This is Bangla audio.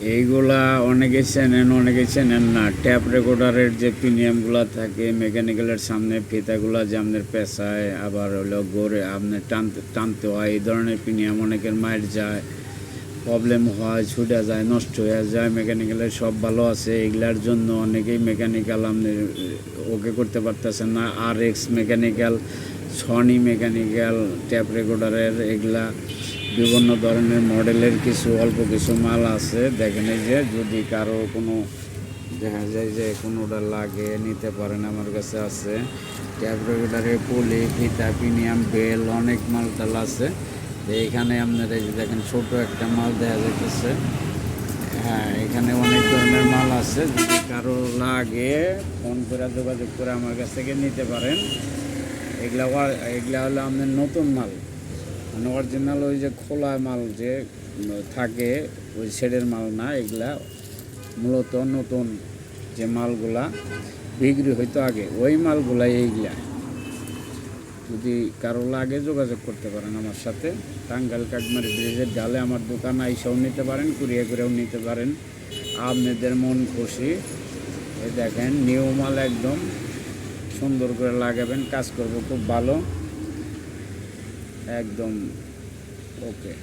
এইগুলা অনেকে চেনেন অনেকে চেনেন না। ট্যাপ রেকর্ডারের যে প্রিমিয়ামগুলো থাকে, মেকানিক্যালের সামনে ফিতাগুলো যে আপনার পেঁচায় আবার হলো গড়ে আপনার টানতে টানতে হয়, এই ধরনের প্রিমিয়াম অনেকের মায়ের যায়। প্রবলেম হয়, ছুটে যায়, নষ্ট হয়ে যায়, মেকানিক্যালের সব ভালো আছে, এগুলার জন্য অনেকেই মেকানিক্যাল আপনি ওকে করতে পারতেছেন না। আর X mechanical, Sony mechanical, tape রেকর্ডারের এগুলা বিভিন্ন ধরনের মডেলের কিছু, অল্প কিছু মাল আছে। দেখেন এই যে, যদি কারও কোনো, দেখা যায় যে কোনোটা লাগে, নিতে পারেন আমার কাছে আছে। ট্যাপ পুলি, ফিতা, প্রিমিয়াম, বেল, অনেক মাল টাল আছে। তো এখানে আপনার এই যে দেখেন, ছোট একটা মাল দেখা যাইতেছে। হ্যাঁ এখানে অনেক ধরনের মাল আছে। যদি কারও লাগে, ফোন করে যোগাযোগ করে আমার কাছ থেকে নিতে পারেন। এগুলা এগুলা হলো আপনার নতুন মাল। মানে অরিজিনাল ওই যে খোলা মাল যে থাকে, ওই শেডের মাল না, এগুলা মূলত নতুন যে মালগুলা বিক্রি হইতো আগে, ওই মালগুলা এইগুলা। যদি কারও লাগে যোগাযোগ করতে পারেন আমার সাথে টাঙ্গাল কাকমারি ব্রিজের ডালে আমার দোকান, আইসাও নিতে পারেন কুড়িয়ে করেও নিতে পারেন। আপনাদের মন খুশি। দেখেন, নিউ মাল একদম সুন্দর করে লাগাবেন, কাজ করব খুব ভালো। একদম ওকে